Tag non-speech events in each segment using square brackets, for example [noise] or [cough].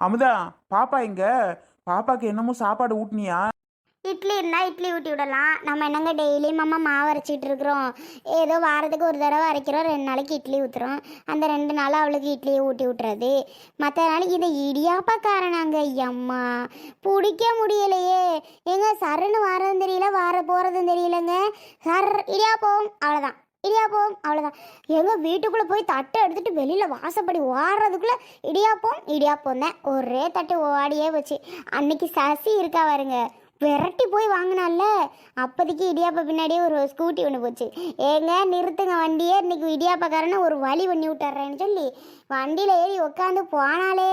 அமுதா பாப்பா இங்க பாப்பாக்கு என்னமோ சாப்பாடு ஊட்டினியா? இட்லி இருந்தால் இட்லி ஊட்டி விடலாம். நம்ம என்னங்க டெய்லியும் மாமா மாவு அரைச்சிட்டு இருக்கிறோம். ஏதோ வாரத்துக்கு ஒரு தடவை அரைக்கிறோம் ரெண்டு நாளைக்கு இட்லி ஊற்றுறோம் அந்த ரெண்டு நாள் அவளுக்கு இட்லியை ஊட்டி விட்டுறது. மற்ற நாளைக்கு இதை இடியாப்பக்காரனாங்க அம்மா. பிடிக்க முடியலையே. எங்க சருன்னு வாரதும் தெரியல வார போகிறதும் தெரியலங்க. சர் இடியாப்போம். அவ்வளோதான் இடியாப்பம் அவ்வளோதான் எங்கள் வீட்டுக்குள்ளே போய் தட்டை எடுத்துகிட்டு வெளியில் வாசப்படி ஓடுறதுக்குள்ளே இடியாப்பம் இடியாப்பம் தான். ஒரே தட்டு ஓடியே போச்சு. அன்னைக்கு சசி இருக்கா பாருங்க. விரட்டி போய் வாங்கினால அப்போதைக்கு இடியாப்ப பின்னாடியே ஒரு ஸ்கூட்டி ஒன்று போச்சு. ஏங்க நிறுத்துங்க வண்டியே. இன்றைக்கி இடியாப்பக்காரனை ஒரு வழி பண்ணி விட்டுறேன்னு சொல்லி வண்டியில் ஏறி உட்காந்து போனாலே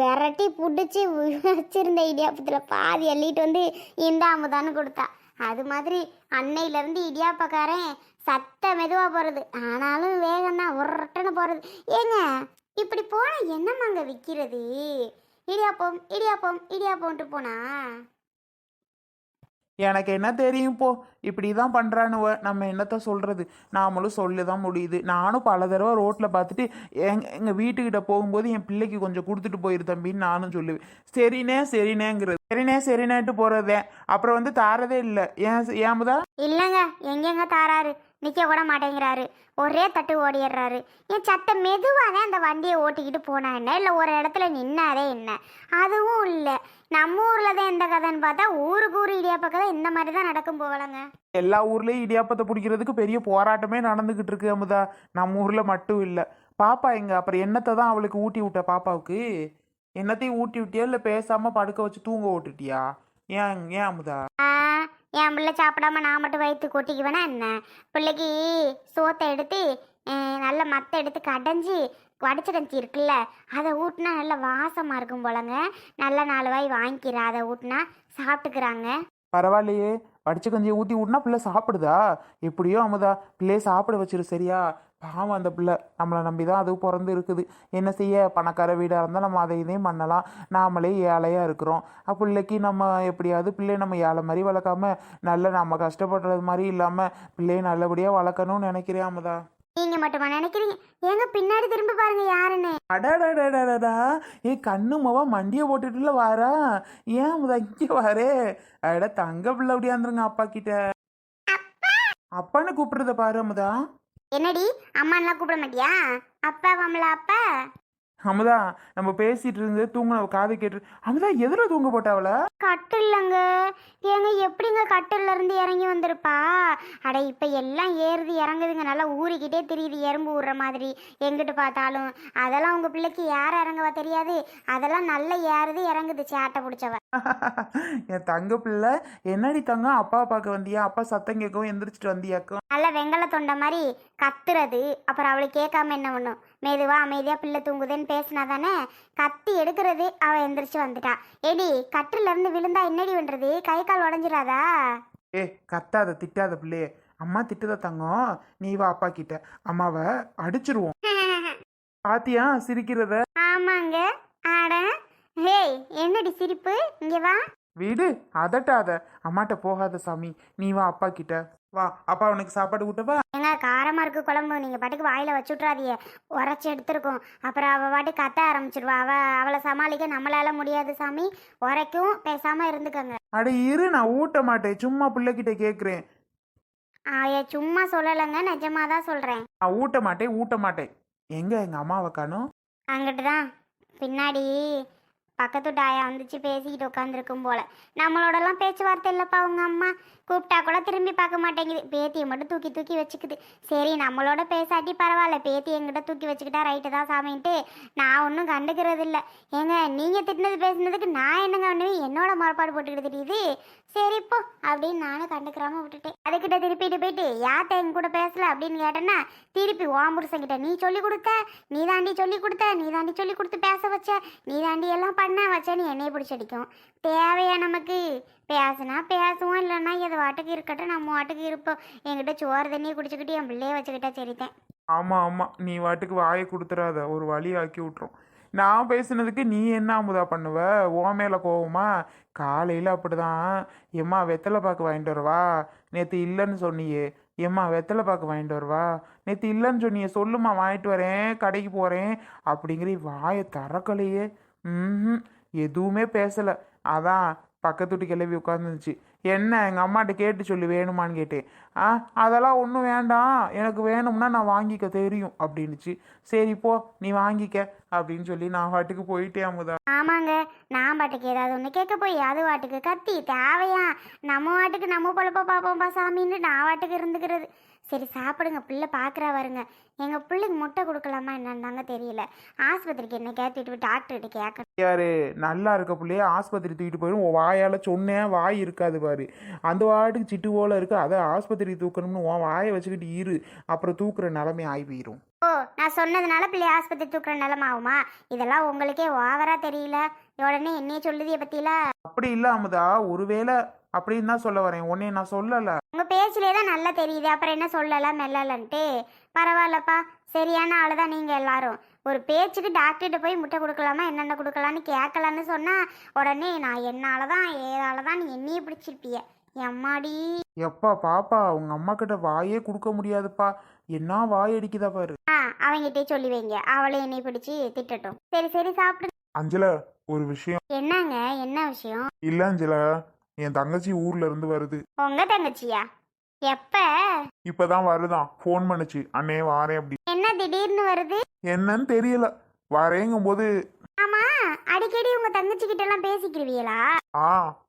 விரட்டி பிடிச்சி வச்சிருந்த இடியாப்பத்தில் பாதி அள்ளிட்டு வந்து இந்த அமுதான்னு கொடுத்தா. அது மாதிரி அன்னையிலேருந்து இடியாப்பக்காரன் சத்த மெதுவாக போகிறது ஆனாலும் வேகம் தான் உருட்டுன்னு போகிறது ஏங்க இப்படி போனால் என்னம்மாங்க விற்கிறது இடியாப்பம் இடியாப்பம் இடியாப்பம்ன்ட்டு போனா? எனக்கு என்ன தெரியும் போ. இப்படி தான் பண்ணுறானுவ நம்ம என்னத்த சொல்கிறது நாமளும் சொல்லி தான் முடியுது. நானும் பல தடவை ரோட்டில் பார்த்துட்டு எங் எங்கள் வீட்டுக்கிட்ட போகும்போது என் பிள்ளைக்கு கொஞ்சம் கொடுத்துட்டு போயிரு தம்பின்னு நானும் சொல்லுவேன். சரிண்ணே சரிண்ணேங்கிறது. சரிண்ணே சரிண்ணேன்ட்டு போகிறதே அப்புறம் வந்து தாரதே இல்லை. ஏன் ஏமுதா இல்லைங்க எங்கெங்க தாராரு? நிற்க கூட மாட்டேங்கிறாரு. ஒரே தட்டு ஓடிடுறாரு. என் சத்த மெதுவாக அந்த வண்டியை ஓட்டிக்கிட்டு போனா என்ன? இல்லை ஒரு இடத்துல நின்னாதே என்ன? அதுவும் இல்லை. நம்ம ஊரில் தான் எந்த கதைன்னு பார்த்தா ஊருக்கு ஊர் இடியாப்ப கதை இந்த மாதிரி தான் நடக்கும் போகலங்க எல்லா ஊர்லேயும் இடியாப்பத்தை பிடிக்கிறதுக்கு பெரிய போராட்டமே நடந்துக்கிட்டு இருக்கு அமுதா. நம்ம ஊரில் மட்டும் இல்லை. பாப்பா எங்க? அப்புறம் என்னத்தை தான் அவளுக்கு ஊட்டி விட்ட பாப்பாவுக்கு? என்னத்தையும் ஊட்டி விட்டியா? இல்லை பேசாமல் படுக்க வச்சு தூங்க விட்டுட்டியா ஏன் ஏன் அமுதா? ஆ, என் பிள்ளை சாப்பிடாம நான் மட்டும் வயிற்று கொட்டிக்குவேனா என்ன? பிள்ளைக்கு சோத்தை எடுத்து நல்ல மத்தை எடுத்து கடைஞ்சி வடிச்சடஞ்சி இருக்குல்ல அதை ஊட்டினா நல்ல வாசமாக இருக்கும் போலங்க. நல்ல நாலு வாய் வாங்கிக்கிறா அதை ஊட்டினா சாப்பிட்டுக்கிறாங்க. பரவாயில்லையே வடிச்ச கஞ்சியை ஊற்றி விட்னா பிள்ளை சாப்பிடுதா? எப்படியோ அமுதா பிள்ளைய சாப்பிட வச்சிரு சரியா? பாவம் அந்த பிள்ளை. நம்மளை நம்பி தான் அது பிறந்து இருக்குது. என்ன செய்ய? பணக்கார வீடாக இருந்தால் நம்ம அதை இதையும் பண்ணலாம். நாமளே ஏழையாக இருக்கிறோம். அப்ப பிள்ளைக்கு நம்ம எப்படியாவது பிள்ளைய நம்ம ஏழை மாதிரி வளர்க்காம நல்ல நம்ம கஷ்டப்படுறது மாதிரி இல்லாமல் பிள்ளைய நல்லபடியாக வளர்க்கணும்னு நினைக்கிறேன் அமுதா. நீங்க மட்டுமா நினைக்கிறீங்க? எங்க பின்னாடி திரும்பி பாருங்க யாருன்னு அடாடாடாடாடா ஏ கண்ணு மவ மண்டியை போட்டுட்டுல வாரா. ஏன் அமுதா இங்கே வாரே? அட தங்க பிள்ளை அப்படியாந்துருங்க அப்பா கிட்ட. அப்பான்னு கூப்பிடுறத பாரு அமுதா. என்னடி அம்மான்லாம் கூப்பிட மாட்டியா? அப்பா வாமலா அப்பா? அமுதா நம்ம பேசிட்டு இருந்து தூங்கின காது கேட்டு அமுதா எதுல தூங்க போட்டாவள கட்டில்லங்க. ஏங்க எப்படிங்க கட்டில்ல இருந்து இறங்கி வந்திருப்பா? அட இப்ப எல்லாம் ஏறுது இறங்குதுங்க. நல்லா ஊறிக்கிட்டே தெரியுது எறும்பு ஊறுற மாதிரி. எங்கிட்டு பார்த்தாலும். அதெல்லாம் உங்க பிள்ளைக்கு யார இறங்கவா தெரியாது. அதெல்லாம் நல்லா ஏறுது இறங்குது சேட்டை பிடிச்சவ. [laughs] என் தங்க பிள்ளை என்னடி தங்கம் அப்பா பார்க்க வந்தியா? அப்பா சத்தம் கேட்கவும் எந்திரிச்சிட்டு வந்தியாக்கும்? நல்ல வெங்கல தொண்டை மாதிரி கத்துறது. அப்புறம் அவளுக்கு கேட்காம என்ன பண்ணும் மெதுவா அமைதியா பிள்ளை தூங்குதுன்னு பேசினா தானே கத்தி எடுக்கிறது அவ எந்திரிச்சு வந்துட்டா. ஏடி கட்டில இருந்து விழுந்தா என்னடி பண்றது? கை கால் உடஞ்சிடாதா ஏ கத்தாத திட்டாத பிள்ளையே. அம்மா திட்டுத தங்கம்? நீ வா அப்பா கிட்ட. அம்மாவை அடிச்சிருவோம். [laughs] பாத்தியா சிரிக்கிறத? ஆமாங்க. ஆட. ஹேய் என்னடி சிரிப்பு? இங்க வா. வீடு அதட்டாத. அம்மாட்ட போகாத சாமி. நீ வா அப்பா கிட்ட. வா அப்பா உனக்கு சாப்பாடு ஊட்டவா ஏங்க காரமா இருக்கு குழம்பு. நீங்க பாட்டுக்கு வாயில வச்சு விட்றாதீங்க உரைச்சி எடுத்திருக்கோம். அப்புறம் அவ பாட்டு கத்த ஆரம்பிச்சிருவா. அவ அவளை சமாளிக்க நம்மளால முடியாது சாமி. உரைக்கும் பேசாம இருந்துக்கங்க. அட இரு நான் ஊட்ட மாட்டேன். சும்மா பிள்ளைகிட்ட கேட்குறேன் ஆய சும்மா சொல்லலைங்க. நிஜமா தான் சொல்றேன். நான் ஊட்ட மாட்டேன் ஊட்ட மாட்டேன். எங்க எங்க அம்மாவை காணும்? அங்கிட்டு தான் பின்னாடி பக்கத்து டாயா வந்துச்சு பேசிக்கிட்டு உட்காந்துருக்கும் போல. நம்மளோடலாம் பேச்சுவார்த்தை இல்லைப்பா உங்க அம்மா. கூப்பிட்டா கூட திரும்பி பார்க்க மாட்டேங்குது. பேத்தியை மட்டும் தூக்கி தூக்கி வச்சுக்குது. சரி நம்மளோட பேசாட்டி பரவாயில்ல. பேத்தி எங்கிட்ட தூக்கி வச்சுக்கிட்டா ரைட்டு தான் சாமின்ட்டு நான் ஒன்றும் கண்டுக்கிறது இல்லை ஏங்க நீங்கள் திட்டினது பேசுனதுக்கு நான் என்னங்க பண்ணுவேன் என்னோட மாறுபாடு போட்டுக்கிட்டு தெரியுது சரி இப்போ அப்படின்னு நானும் கண்டுக்கிறாம விட்டுட்டேன். அதுக்கிட்ட திருப்பிட்டு போயிட்டு யார்கிட்ட எங்க கூட பேசல அப்படின்னு கேட்டேன்னா திருப்பி ஓம்புருசங்கிட்ட நீ சொல்லி கொடுத்த? நீ தாண்டி சொல்லி கொடுத்த? நீ தாண்டி சொல்லி கொடுத்து பேச வச்ச? நீ தாண்டி எல்லாம் பண்ண வச்சேன்னு என்னைய பிடிச்சடிக்கும் தேவையா நமக்கு? பேசுனா பேசுவோம் இல்லைன்னா எது வாட்டுக்கு இருக்கட்டும் நம்ம வாட்டுக்கு இருப்போம். என்கிட்ட சோறு தண்ணியை குடிச்சுக்கிட்டு என் பிள்ளைய வச்சுக்கிட்டா சரிதான். ஆமாம் ஆமாம் நீ வாட்டுக்கு வாயை கொடுத்துறாத ஒரு வழி ஆக்கி விட்டுரும். நான் பேசுனதுக்கு நீ என்ன அமுதா பண்ணுவ? ஓ மேலே கோவமா? காலையில் அப்படிதான். எம்மா வெத்தலை பாக்கு வாங்கிட்டு வரவா? நேற்று இல்லைன்னு சொன்னியே. எம்மா வெத்தலை பாக்கு வாங்கிட்டு வரவா? நேற்று இல்லைன்னு சொன்னியே. சொல்லுமா வாங்கிட்டு வரேன் கடைக்கு போகிறேன் அப்படிங்கிற வாயை தரக்கலையே ம் எதுவுமே பேசலை. அதான் பக்கத்து வீட்டு கிளவி உட்காந்துருந்துச்சு என்ன எங்கள் அம்மாட்ட கேட்டு சொல்லி வேணுமான்னு கேட்டேன். ஆ அதெல்லாம் ஒன்றும் வேண்டாம். எனக்கு வேணும்னா நான் வாங்கிக்க தெரியும் அப்படின்னுச்சு. சரி போ நீ வாங்கிக்க அப்படின்னு சொல்லி நான் பாட்டுக்கு போயிட்டேன் அமுதா. ஆமாங்க. நான் பாட்டுக்கு ஏதாவது ஒன்று கேட்க போய் அது வாட்டுக்கு கத்தி தேவையா? நம்ம வாட்டுக்கு நம்ம பொழப்ப பார்ப்போம்ப்பா சாமின்னு நான் வாட்டுக்கு இருந்துக்கிறது. சரி சாப்பிடுங்க. பிள்ளை பார்க்குறா வருங்க எங்கள் பிள்ளைக்கு முட்டை கொடுக்கலாமா என்னன்னு தெரியல. ஆஸ்பத்திரிக்கு என்ன கேட்டுட்டு டாக்டர்கிட்ட கேட்கணும். யாரு? நல்லா இருக்க பிள்ளைய ஆஸ்பத்திரி தூக்கிட்டு போயிடும் வாயால் சொன்னேன் வாய் இருக்காது பாரு. அந்த வாட்டுக்கு சிட்டு போல இருக்கு. அதை ஆஸ்பத்திரி தூக்கணும்னு உன் வாயை வச்சுக்கிட்டு இரு. அப்புறம் தூக்குற நிலைமை ஆகி போயிடும் ஓ நான் சொன்னதுனால பிள்ளை ஆஸ்பத்திரி தூக்குற நிலம ஆகுமா? இதெல்லாம் உங்களுக்கே ஓவரா தெரியல. உடனே என்னைய சொல்லுதிய பத்தியில. அப்படி இல்லை அமுதா. ஒருவேளை அப்படின்னு தான் சொல்ல வரேன். உன்னைய நான் சொல்லலை. உங்க பேச்சிலே தான் நல்லா தெரியுது. அப்புறம் என்ன சொல்லல? மெல்லலன்ட்டு. பரவாயில்லப்பா. சரியான ஆளு தான் நீங்க எல்லாரும். ஒரு பேச்சுக்கு டாக்டர்கிட்ட போய் முட்டை கொடுக்கலாமா என்னென்ன கொடுக்கலான்னு கேட்கலான்னு சொன்னா உடனே நான் என்னால தான் ஏதால தான் நீ என்னையே பிடிச்சிருப்பிய. எம்மாடி? எப்பா பாப்பா உங்க அம்மா கிட்ட வாயே கொடுக்க முடியாதுப்பா. என்ன வாய் அடிக்குதா பாரு. ஆ அவங்கிட்டே சொல்லி வைங்க. அவளை என்னை பிடிச்சி திட்டட்டும். சரி சரி சாப்பிடு. அஞ்சல ஒரு விஷயம். என்னங்க? என்ன விஷயம்? இல்ல அஞ்சல என் தங்கச்சி ஊர்ல இருந்து வருது. உங்க தங்கச்சியா? எப்ப? இப்பதான் வருதான். ஃபோன் பண்ணுச்சு. அண்ணே வாரேன் அப்படி. என்ன திடீர்னு வருது? என்னன்னு தெரியல. வரேங்கும் போது ஆமா அடிக்கடி உங்க தங்கச்சி கிட்ட எல்லாம் பேசிக்கிருவீங்களா ஆ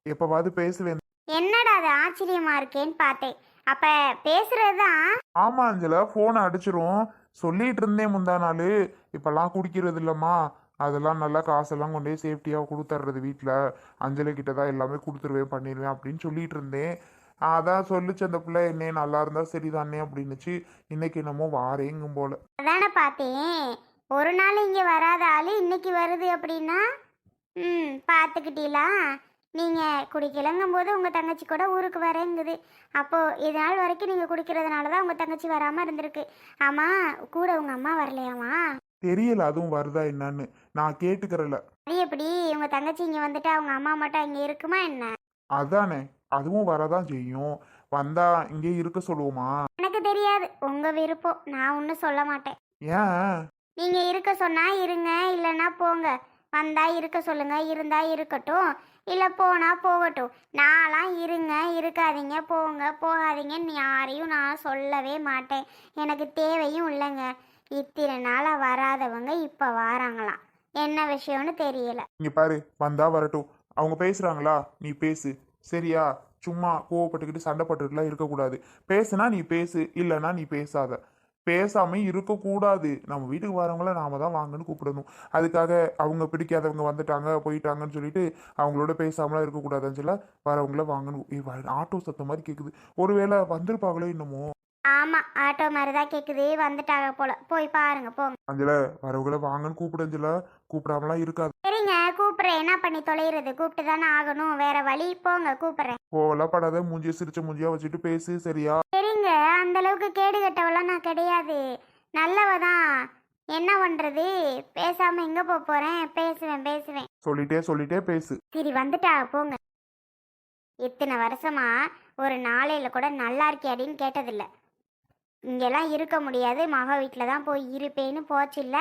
எப்பவாவது பேசுவேன். என்னடா அது ஆச்சரியமா இருக்கேன்னு பார்த்தேன். அப்ப பேசுறதுதான்? ஆமா அஞ்சல போனை அடிச்சிரும். சொல்லிட்டு இருந்தேன் முந்தா நாள். இப்பெல்லாம் குடிக்கிறது இல்லம்மா அதெல்லாம் நல்லா காசெல்லாம் கொண்டு போய் சேஃப்டியாக கொடுத்துட்றது வீட்டில் அஞ்சலி கிட்ட தான் எல்லாமே கொடுத்துருவேன் பண்ணிடுவேன் அப்படின்னு சொல்லிட்டு இருந்தேன் அதான் சொல்லிச்சு அந்த பிள்ளை என்னே நல்லா இருந்தா சரிதானே அப்படின்னுச்சு. இன்னைக்கு என்னமோ வாரேங்கும் போல. அதானே பார்த்தேன். ஒரு நாள் இங்க வராத ஆளு இன்னைக்கு வருது அப்படின்னா ம் பார்த்துக்கிட்டீங்களா நீங்க குடிக்கலங்கும் போது உங்க தங்கச்சி கூட ஊருக்கு வரேங்குது. அப்போ இது நாள் வரைக்கும் நீங்க குடிக்கிறதுனால தான் உங்க தங்கச்சி வராம இருந்திருக்கு. ஆமா கூட உங்க அம்மா வரலையாமா? தெரியல அதுவும் வருதா என்னன்னு. நான் கேட்டுக்கிறல. அது எப்படி? உங்க தங்கச்சி இங்க வந்துட்டு அவங்க அம்மா மட்டும் இங்க இருக்குமா என்ன? அதானே. அதுவும் வரதான் செய்யும். வந்தா இங்கே இருக்க சொல்லுவோமா? எனக்கு தெரியாது. உங்க விருப்பம். நான் ஒன்றும் சொல்ல மாட்டேன். ஏன்? நீங்க இருக்க சொன்னா இருங்க. இல்லைன்னா போங்க. வந்தா இருக்க சொல்லுங்க. இருந்தா இருக்கட்டும். இல்ல போனா போகட்டும். நான்லாம் இருங்க. இருக்காதீங்க. போங்க. போகாதீங்கன்னு யாரையும் நான் சொல்லவே மாட்டேன். எனக்கு தேவையும் இல்லைங்க. இத்தனை நாளா வராதவங்க இப்ப வாராங்களாம். என்ன விஷயம்னு தெரியல. இங்க பாரு. வந்தா வரட்டும். அவங்க பேசுறாங்களா? நீ பேசு. சரியா? சும்மா கோவப்பட்டுக்கிட்டு சண்டை போட்டுக்கிட்டுலாம் இருக்கக்கூடாது. பேசுனா நீ பேசு இல்லைன்னா நீ பேசாத. பேசாம இருக்கக்கூடாது. நம்ம வீட்டுக்கு வரவங்கள நாம தான் வாங்கன்னு கூப்பிடணும். அதுக்காக அவங்க பிடிக்காதவங்க வந்துட்டாங்க போயிட்டாங்கன்னு சொல்லிட்டு அவங்களோட பேசாமலாம் இருக்கக்கூடாதுன்னு சொல்ல வரவங்கள வாங்கணும். ஆட்டோ சத்தம் மாதிரி கேக்குது. ஒருவேளை வந்திருப்பாங்களோ என்னமோ? ஆமா ஆட்டோ மாதிரி தான் கேக்குது. வந்துட்டாங்க போல. போய் பாருங்க போங்க. அஞ்சல வரவங்கள வாங்கன்னு கூப்பிடுஞ்சல கூப்பிடாமலாம் இருக்காது. கூப்பிடுறேன் என்ன பண்ணி தொலைகிறது கூப்பிட்டு தானே ஆகணும். வேற வழி போங்க கூப்பிடுறேன். கோவலாம் படாத மூஞ்சிய சிரிச்ச மூஞ்சியா வச்சுட்டு பேசு சரியா? சரிங்க. அந்த அளவுக்கு கேடு கட்டவெல்லாம் நான் கிடையாது. நல்லவ தான். என்ன பண்றது? பேசாம எங்க போக போறேன்? பேசுவேன் பேசுவேன். சொல்லிட்டே சொல்லிட்டே பேசு. சரி வந்துட்டா போங்க. இத்தனை வருஷமா ஒரு நாளையில கூட நல்லா இருக்கியாடின்னு கேட்டதில்ல. இங்கெல்லாம் இருக்க முடியாது. மக வீட்டில் தான் போய் இருப்பேன்னு போச்சுல்ல.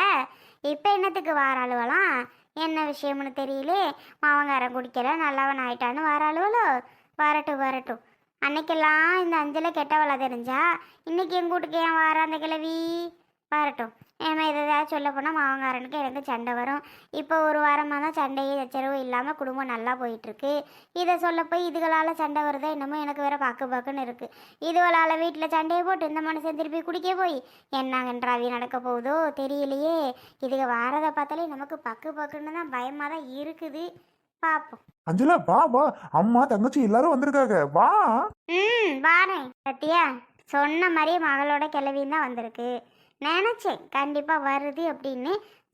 இப்போ என்னத்துக்கு வாராளுவலாம்? என்ன விஷயம்னு தெரியலே. மாவங்காரம் குடிக்கல நல்லவன் ஆயிட்டான்னு வாராளுவலோ? வரட்டும் வரட்டும். அன்னைக்கெல்லாம் இந்த அஞ்சலை கெட்டவளா தெரிஞ்சா? இன்னைக்கு என் வீட்டுக்கு ஏன் வாரா அந்த கிழவி? வரட்டும். ஏமா எதாவது சொல்ல போனால் மாவங்காரனுக்கு எனக்கு சண்டை வரும். இப்போ ஒரு வாரமாக தான் சண்டையே சச்சரவு இல்லாமல் குடும்பம் நல்லா போயிட்டுருக்கு. இதை சொல்ல போய் இதுகளால் சண்டை வருதோ என்னமோ எனக்கு வேற பாக்கு பாக்குன்னு இருக்குது இதுகளால் வீட்டில் சண்டையை போட்டு இந்த மனுஷன் திருப்பி குடிக்க போய் என்னங்கன்றாவி நடக்க போகுதோ தெரியலையே. இதுக வாரதை பார்த்தாலே நமக்கு பக்கு பக்குன்னு தான் பயமாக தான் இருக்குது. பார்ப்போம் அஞ்சலா வா வா. அம்மா தங்கச்சி எல்லாரும் வந்திருக்காங்க. வா. ம் வாரேன். சத்தியா சொன்ன மாதிரியே மகளோட கிளவியும் தான் வந்திருக்கு. நினைச்சேன். கண்டிப்பாக வருது அப்படின்னு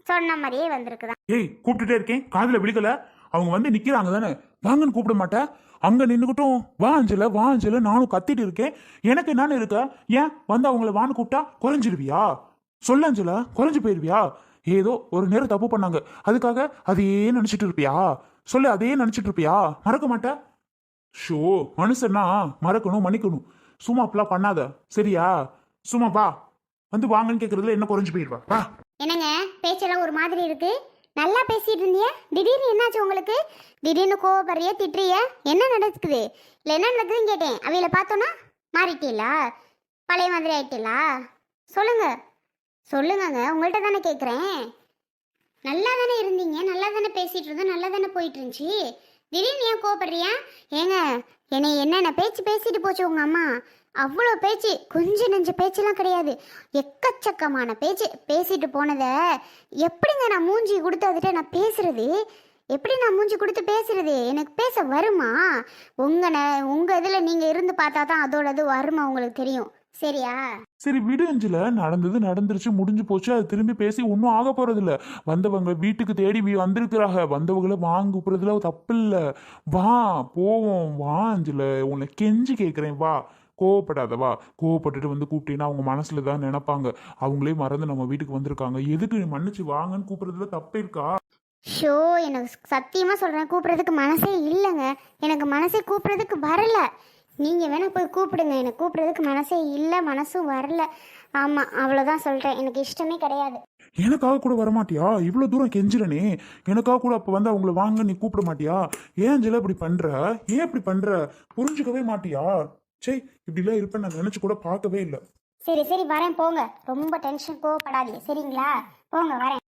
சொன்ன மாதிரியே வந்திருக்குதான். ஏய் கூப்பிட்டுட்டே இருக்கேன். காதுல விழுகல அவங்க வந்து நிக்கிறாங்க தானே. வாங்கன்னு கூப்பிட மாட்டேன் அங்க நின்னுக்கிட்டும் வா அஞ்சல வா அஞ்சல நானும் கத்திட்டு இருக்கேன். எனக்கு என்னன்னு இருக்க? ஏன்? வந்து அவங்கள வான்னு கூப்பிட்டா குறைஞ்சிருவியா? சொல்ல அஞ்சல குறைஞ்சு போயிருவியா? ஏதோ ஒரு நேரம் தப்பு பண்ணாங்க. அதுக்காக அதையே நினைச்சிட்டு இருப்பியா? சொல்லு அதையே நினைச்சிட்டு இருப்பியா? மறக்க மாட்டேன் ஷோ மனுஷன்னா மறக்கணும் மன்னிக்கணும். சும்மா அப்படிலாம் பண்ணாத. சரியா? சும்மா பா வந்து வாங்கன்னு கேக்குறதுல என்ன குறைஞ்சு போயிருவா? வா. என்னங்க? பேச்செல்லாம் ஒரு மாதிரி இருக்கு. நல்லா பேசிட்டு இருந்தியே? திடீர்னு என்னாச்சு உங்களுக்கு? திடீர்னு கோவப்படுறிய திட்டுறிய? என்ன நடக்குது? இல்லை என்ன நடக்குதுன்னு கேட்டேன். அவையில பார்த்தோன்னா மாறிட்டீங்களா பழைய மாதிரி ஆயிட்டீங்களா சொல்லுங்க. சொல்லுங்கங்க. உங்கள்கிட்ட தானே கேட்குறேன் நல்லா தானே இருந்தீங்க. நல்லா தானே பேசிட்டு இருந்தோம். நல்லா தானே போயிட்டு இருந்துச்சு. திடீர்னு ஏன் கோவப்படுறியா? ஏங்க என்னை என்னென்ன பேச்சு பேசிட்டு போச்சு உங்க அம்மா? அவ்வளோ பேச்சு கொஞ்ச நெஞ்ச பேச்செல்லாம் கிடையாது. எக்கச்சக்கமான பேச்சு பேசிட்டு போனதை எப்படிங்க நான் மூஞ்சி கொடுத்து அதுட்ட நான் பேசுறது? எப்படி நான் மூஞ்சி கொடுத்து பேசுறது? எனக்கு பேச வருமா? உங்க உங்கள் உங்க இதில் நீங்கள் இருந்து பார்த்தா தான் அதோட இது வருமா உங்களுக்கு தெரியும். சரியா? சரி விடு அஞ்சில. நடந்தது நடந்துருச்சு முடிஞ்சு போச்சு. அது திரும்பி பேசி ஒன்றும் ஆக போறதில்ல. வந்தவங்க வீட்டுக்கு தேடி வந்திருக்கிறாங்க. வந்தவங்களை வாங்க கூப்பிடுறதுல தப்பு இல்லை வா போவோம். வா அஞ்சில. உன்னை கெஞ்சி கேட்குறேன் வா. கோவப்படாத வா கோவப்பட்டுட்டு வந்து கூப்பிட்டீங்கன்னா அவங்க மனசுல தான் நினைப்பாங்க. அவங்களே மறந்து நம்ம வீட்டுக்கு வந்திருக்காங்க. எதுக்கு மன்னிச்சு வாங்கன்னு கூப்பிடுறதுல தப்பு இருக்கா? ஷோ எனக்கு சத்தியமாக சொல்கிறேன் கூப்பிட்றதுக்கு மனசே இல்லைங்க. எனக்கு மனசே கூப்பிட்றதுக்கு வரல. நீங்கள் வேணால் போய் கூப்பிடுங்க. எனக்கு கூப்பிட்றதுக்கு மனசே இல்லை. மனசும் வரல. ஆமாம் அவ்வளோதான் சொல்கிறேன் எனக்கு இஷ்டமே கிடையாது. எனக்காக கூட வரமாட்டியா? இவ்வளோ தூரம் கெஞ்சுறனே. எனக்காக கூட அப்போ வந்து அவங்கள வாங்க நீ கூப்பிட மாட்டியா? ஏன் அஞ்சல இப்படி பண்ற? ஏன் இப்படி பண்ற? புரிஞ்சுக்கவே மாட்டியா? சே இப்படிலாம் இருப்பேன் நான் நினைச்சு கூட பார்க்கவே இல்லை. சரி சரி வரேன் போங்க. ரொம்ப டென்ஷன் கோவப்படாதீங்க. சரிங்களா? போங்க வரேன்.